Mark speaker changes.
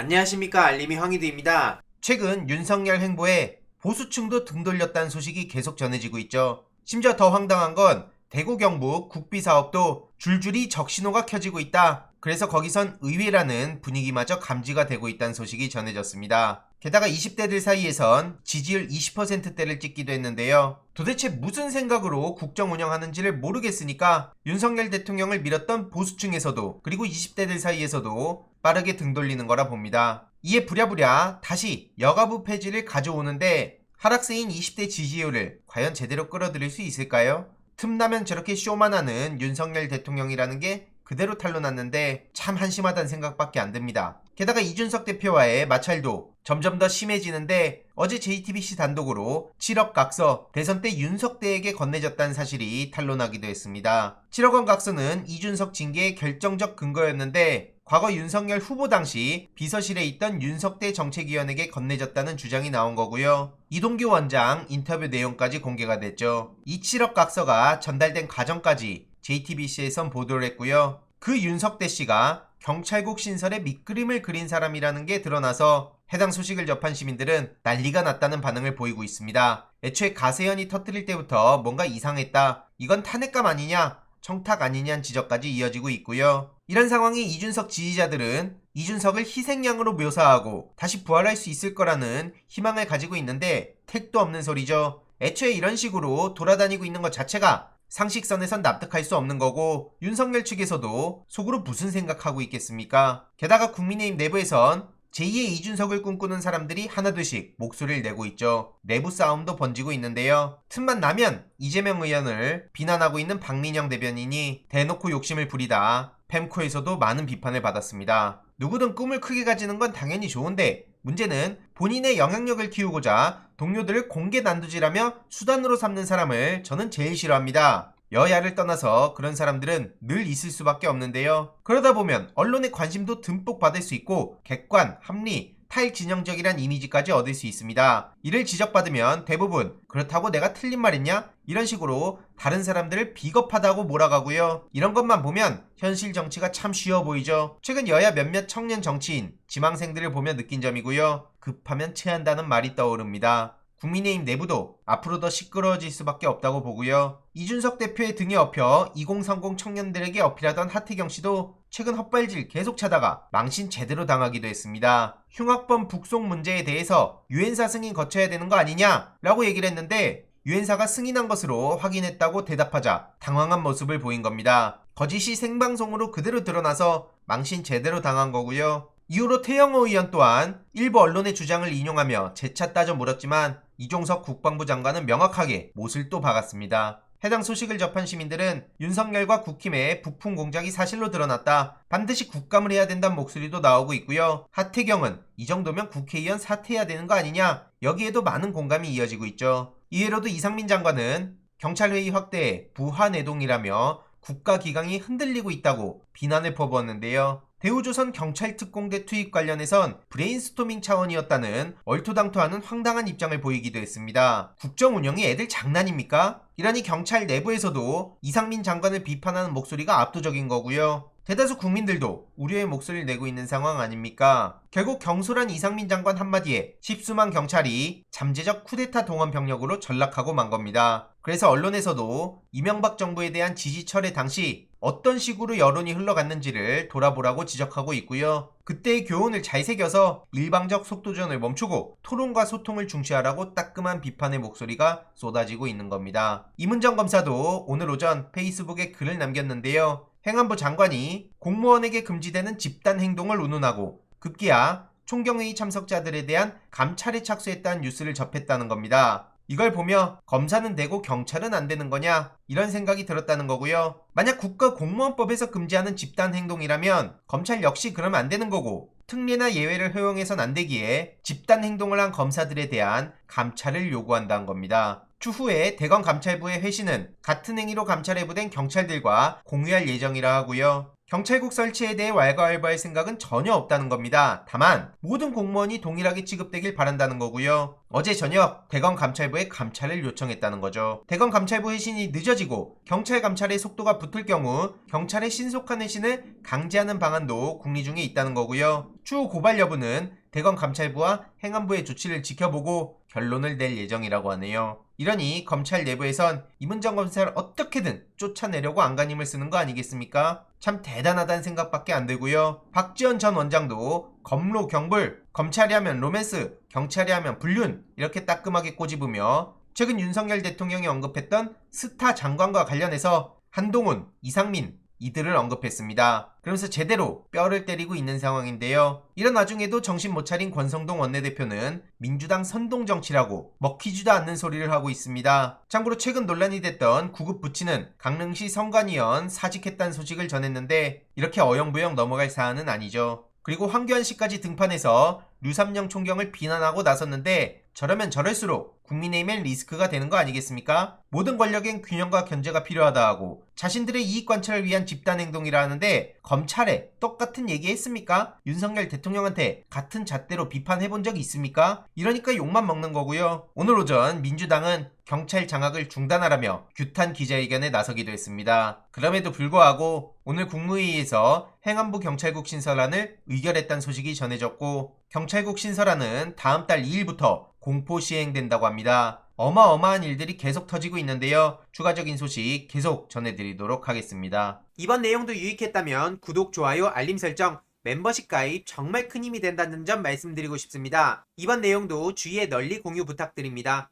Speaker 1: 안녕하십니까 알림이 황희두입니다.
Speaker 2: 최근 윤석열 행보에 보수층도 등 돌렸다는 소식이 계속 전해지고 있죠. 심지어 더 황당한 건 대구 경북 국비 사업도 줄줄이 적신호가 켜지고 있다. 그래서 거기선 의외라는 분위기마저 감지가 되고 있다는 소식이 전해졌습니다. 게다가 20대들 사이에선 지지율 20%대를 찍기도 했는데요. 도대체 무슨 생각으로 국정 운영하는지를 모르겠으니까 윤석열 대통령을 밀었던 보수층에서도 그리고 20대들 사이에서도 빠르게 등 돌리는 거라 봅니다. 이에 부랴부랴 다시 여가부 폐지를 가져오는데 하락세인 20대 지지율을 과연 제대로 끌어들일 수 있을까요? 틈나면 저렇게 쇼만 하는 윤석열 대통령이라는 게 그대로 탄로났는데 참 한심하다는 생각밖에 안 듭니다. 게다가 이준석 대표와의 마찰도 점점 더 심해지는데 어제 JTBC 단독으로 7억 각서 대선 때 윤석대에게 건네졌다는 사실이 탄로나기도 했습니다. 7억 원 각서는 이준석 징계의 결정적 근거였는데 과거 윤석열 후보 당시 비서실에 있던 윤석대 정책위원에게 건네졌다는 주장이 나온 거고요. 이동규 원장 인터뷰 내용까지 공개가 됐죠. 이 7억 각서가 전달된 과정까지 JTBC에선 보도를 했고요. 그 윤석대 씨가 경찰국 신설에 밑그림을 그린 사람이라는 게 드러나서 해당 소식을 접한 시민들은 난리가 났다는 반응을 보이고 있습니다. 애초에 가세현이 터뜨릴 때부터 뭔가 이상했다. 이건 탄핵감 아니냐? 청탁 아니냐는 지적까지 이어지고 있고요. 이런 상황에 이준석 지지자들은 이준석을 희생양으로 묘사하고 다시 부활할 수 있을 거라는 희망을 가지고 있는데 택도 없는 소리죠. 애초에 이런 식으로 돌아다니고 있는 것 자체가 상식선에선 납득할 수 없는 거고 윤석열 측에서도 속으로 무슨 생각하고 있겠습니까? 게다가 국민의힘 내부에선 제2의 이준석을 꿈꾸는 사람들이 하나둘씩 목소리를 내고 있죠. 내부 싸움도 번지고 있는데요. 틈만 나면 이재명 의원을 비난하고 있는 박민영 대변인이 대놓고 욕심을 부리다 펜코에서도 많은 비판을 받았습니다. 누구든 꿈을 크게 가지는 건 당연히 좋은데 문제는 본인의 영향력을 키우고자 동료들을 공개 난두질하며 수단으로 삼는 사람을 저는 제일 싫어합니다. 여야를 떠나서 그런 사람들은 늘 있을 수밖에 없는데요. 그러다 보면 언론의 관심도 듬뿍 받을 수 있고 객관, 합리, 탈진영적이란 이미지까지 얻을 수 있습니다. 이를 지적받으면 대부분 그렇다고 내가 틀린 말했냐? 이런 식으로 다른 사람들을 비겁하다고 몰아가고요. 이런 것만 보면 현실 정치가 참 쉬워 보이죠. 최근 여야 몇몇 청년 정치인, 지망생들을 보며 느낀 점이고요. 급하면 체한다는 말이 떠오릅니다. 국민의힘 내부도 앞으로 더 시끄러워질 수밖에 없다고 보고요. 이준석 대표의 등에 업혀 2030 청년들에게 어필하던 하태경 씨도 최근 헛발질 계속 차다가 망신 제대로 당하기도 했습니다. 흉악범 북송 문제에 대해서 유엔사 승인 거쳐야 되는 거 아니냐? 라고 얘기를 했는데 유엔사가 승인한 것으로 확인했다고 대답하자 당황한 모습을 보인 겁니다. 거짓이 생방송으로 그대로 드러나서 망신 제대로 당한 거고요. 이후로 태영호 의원 또한 일부 언론의 주장을 인용하며 재차 따져 물었지만 이종석 국방부 장관은 명확하게 못을 또 박았습니다. 해당 소식을 접한 시민들은 윤석열과 국힘의 부품 공작이 사실로 드러났다. 반드시 국감을 해야 된다는 목소리도 나오고 있고요. 하태경은 이 정도면 국회의원 사퇴해야 되는 거 아니냐? 여기에도 많은 공감이 이어지고 있죠. 이외로도 이상민 장관은 경찰회의 확대에 부하 내동이라며 국가 기강이 흔들리고 있다고 비난을 퍼부었는데요. 대우조선 경찰특공대 투입 관련해선 브레인스토밍 차원이었다는 얼토당토하는 황당한 입장을 보이기도 했습니다. 국정 운영이 애들 장난입니까? 이러니 경찰 내부에서도 이상민 장관을 비판하는 목소리가 압도적인 거고요. 대다수 국민들도 우려의 목소리를 내고 있는 상황 아닙니까? 결국 경솔한 이상민 장관 한마디에 십수만 경찰이 잠재적 쿠데타 동원 병력으로 전락하고 만 겁니다. 그래서 언론에서도 이명박 정부에 대한 지지 철회 당시 어떤 식으로 여론이 흘러갔는지를 돌아보라고 지적하고 있고요. 그때의 교훈을 잘 새겨서 일방적 속도전을 멈추고 토론과 소통을 중시하라고 따끔한 비판의 목소리가 쏟아지고 있는 겁니다. 이문정 검사도 오늘 오전 페이스북에 글을 남겼는데요. 행안부 장관이 공무원에게 금지되는 집단 행동을 운운하고 급기야 총경회의 참석자들에 대한 감찰에 착수했다는 뉴스를 접했다는 겁니다. 이걸 보며 검사는 되고 경찰은 안 되는 거냐 이런 생각이 들었다는 거고요. 만약 국가 공무원법에서 금지하는 집단 행동이라면 검찰 역시 그러면 안 되는 거고 특례나 예외를 허용해선 안 되기에 집단 행동을 한 검사들에 대한 감찰을 요구한다는 겁니다. 추후에 대검 감찰부의 회신은 같은 행위로 감찰에 부된 경찰들과 공유할 예정이라 하고요. 경찰국 설치에 대해 왈가왈부할 생각은 전혀 없다는 겁니다. 다만 모든 공무원이 동일하게 취급되길 바란다는 거고요. 어제 저녁 대검 감찰부에 감찰을 요청했다는 거죠. 대검 감찰부 회신이 늦어지고 경찰 감찰의 속도가 붙을 경우 경찰의 신속한 회신을 강제하는 방안도 국리 중에 있다는 거고요. 추후 고발 여부는 대검 감찰부와 행안부의 조치를 지켜보고 결론을 낼 예정이라고 하네요. 이러니 검찰 내부에선 이문정 검사를 어떻게든 쫓아내려고 안간힘을 쓰는 거 아니겠습니까? 참 대단하다는 생각밖에 안 들고요. 박지원 전 원장도 검로 경불, 검찰이 하면 로맨스, 경찰이 하면 불륜 이렇게 따끔하게 꼬집으며 최근 윤석열 대통령이 언급했던 스타 장관과 관련해서 한동훈, 이상민 이들을 언급했습니다. 그러면서 제대로 뼈를 때리고 있는 상황인데요. 이런 와중에도 정신 못 차린 권성동 원내대표는 민주당 선동 정치라고 먹히지도 않는 소리를 하고 있습니다. 참고로 최근 논란이 됐던 구급 부치는 강릉시 성관위원 사직했다는 소식을 전했는데 이렇게 어영부영 넘어갈 사안은 아니죠. 그리고 황교안 씨까지 등판해서 류삼영 총경을 비난하고 나섰는데 저러면 저럴수록 국민의힘엔 리스크가 되는 거 아니겠습니까? 모든 권력엔 균형과 견제가 필요하다 하고 자신들의 이익 관철을 위한 집단 행동이라 하는데 검찰에 똑같은 얘기 했습니까? 윤석열 대통령한테 같은 잣대로 비판해 본 적이 있습니까? 이러니까 욕만 먹는 거고요. 오늘 오전 민주당은 경찰 장악을 중단하라며 규탄 기자회견에 나서기도 했습니다. 그럼에도 불구하고 오늘 국무회의에서 행안부 경찰국 신설안을 의결했다는 소식이 전해졌고 경찰국 신설안은 다음 달 2일부터 공포 시행된다고 합니다. 어마어마한 일들이 계속 터지고 있는데요. 추가적인 소식 계속 전해드리도록 하겠습니다.
Speaker 1: 이번 내용도 유익했다면 구독, 좋아요, 알림 설정, 멤버십 가입 정말 큰 힘이 된다는 점 말씀드리고 싶습니다. 이번 내용도 주위에 널리 공유 부탁드립니다.